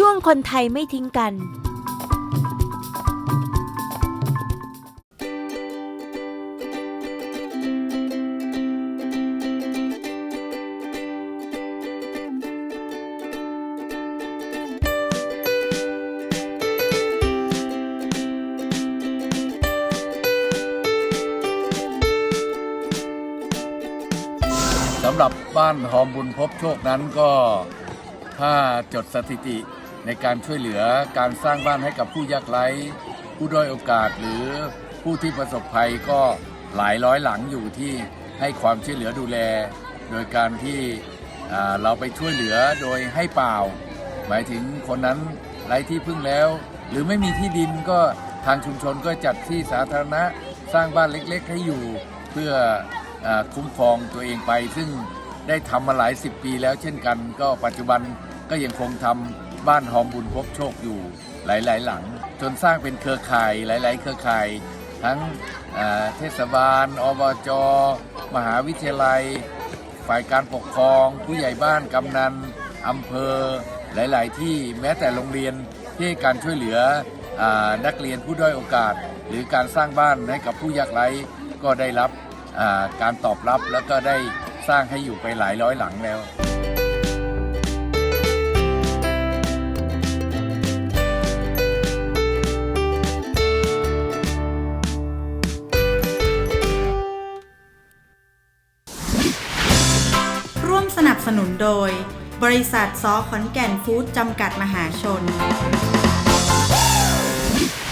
ช่วงคนไทยไม่ทิ้งกัน สำหรับบ้านหอมบุญพบโชคนั้นก็ถ้าจดสถิติ ในการช่วยเหลือการสร้างบ้านให้กับผู้ยากไร้ ผู้ด้อยโอกาสหรือผู้ที่ประสบภัยก็หลายร้อยหลังอยู่ที่ให้ความช่วยเหลือดูแล โดยการที่เราไปช่วยเหลือโดยให้เปล่า หมายถึงคนนั้นไร้ที่พึ่งแล้ว หรือไม่มีที่ดินก็ทางชุมชนก็จัดที่สาธารณะสร้างบ้านเล็ก ๆ ให้อยู่เพื่ออคุ้มครองตัวเองไป ซึ่งได้ทำมาหลายสิบปีแล้วเช่นกัน ก็ปัจจุบันก็ยังคงทำ บ้านหอมบุญพบโชคอยู่หลาย ๆ หลัง จนสร้างเป็นเครือข่ายหลาย ๆ เครือข่าย ทั้งเทศบาล อบจ มหาวิทยาลัย ฝ่ายการปกครอง ผู้ใหญ่บ้านกำนันอำเภอ หลาย ๆ ที่แม้แต่โรงเรียนที่การช่วยเหลืออนักเรียนผู้ด้อยโอกาส หรือการสร้างบ้านให้กับผู้ยากไร้ก็ได้รับการตอบรับแล้วก็ได้สร้างให้อยู่ไปหลายร้อยหลังแล้ว สนับสนุนโดย บริษัทซอขอนแก่นฟู้ดจำกัดมหาชน